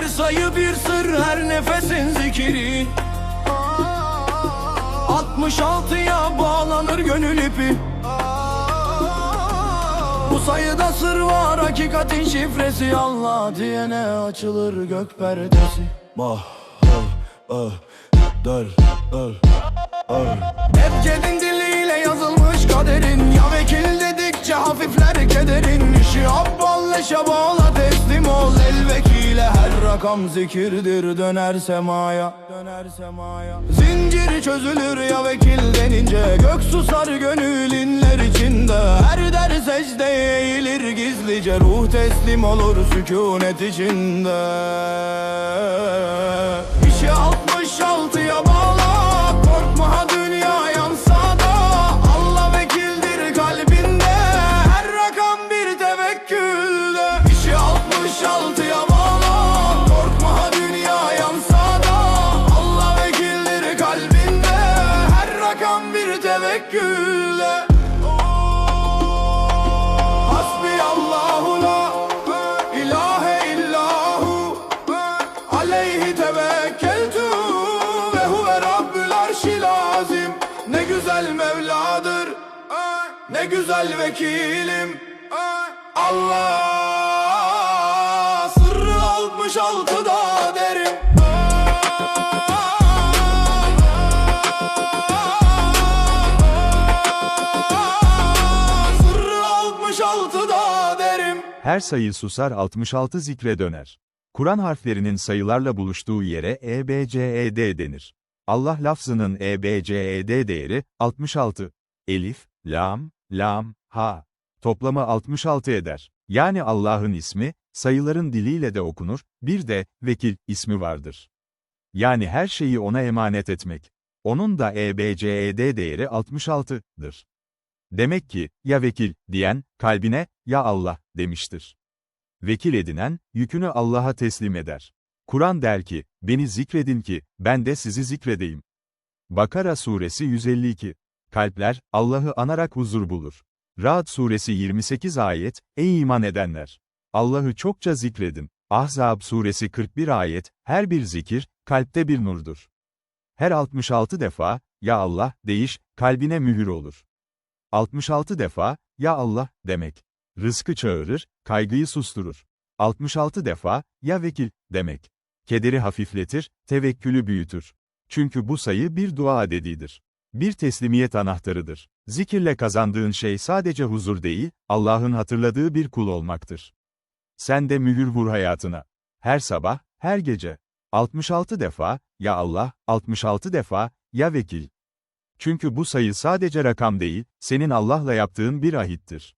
Her sayı bir sır her nefesin zikiri. 66'ya bağlanır gönül ipi. Bu sayıda sır var hakikatin şifresi. Allah diyene açılır gök perdesi. Bah, ah, ah, dar, ah, ah. Ebced'in diliyle yazılmış kaderin. Ya vekil dedikçe hafifler kederin. İşi abbal leşe bağla teslim ol El vekile her rakam zikirdir döner semaya Döner semaya. Zincir çözülür ya vekil denince Gök susar gönül inler içinde. Her der secdeye eğilir gizlice Ruh teslim olur sükunet içinde bir tevekkülde Hasbi Allahu la ilahe illahu. Aleyhi tevekkeltu ve huve rabbül arşil azim. Ne güzel Mevladır ne güzel vekilim. Allah sırrı altmış altıda Her sayı susar 66 zikre döner. Kur'an harflerinin sayılarla buluştuğu yere E, B, C, E, D denir. Allah lafzının E, B, C, E, D değeri 66. Elif, Lam, Lam, Ha. Toplamı 66 eder. Yani Allah'ın ismi, sayıların diliyle de okunur, bir de, vekil, ismi vardır. Yani her şeyi ona emanet etmek. Onun da E, B, C, E, D değeri 66'dır. Demek ki, ya vekil, diyen, kalbine, ya Allah, demiştir. Vekil edinen, yükünü Allah'a teslim eder. Kur'an der ki, beni zikredin ki, ben de sizi zikredeyim. Bakara suresi 152. Kalpler, Allah'ı anarak huzur bulur. Ra'd suresi 28 ayet, ey iman edenler! Allah'ı çokça zikredin. Ahzab suresi 41 ayet, her bir zikir, kalpte bir nurdur. Her 66 defa, ya Allah, deyiş, kalbine mühür olur. 66 defa, ya Allah, demek. Rızkı çağırır, kaygıyı susturur. 66 defa, ya vekil, demek. Kederi hafifletir, tevekkülü büyütür. Çünkü bu sayı bir dua adedidir. Bir teslimiyet anahtarıdır. Zikirle kazandığın şey sadece huzur değil, Allah'ın hatırladığı bir kul olmaktır. Sen de mühür vur hayatına. Her sabah, her gece. 66 defa, ya Allah, 66 defa, ya vekil. Çünkü bu sayı sadece rakam değil, senin Allah'la yaptığın bir ahittir.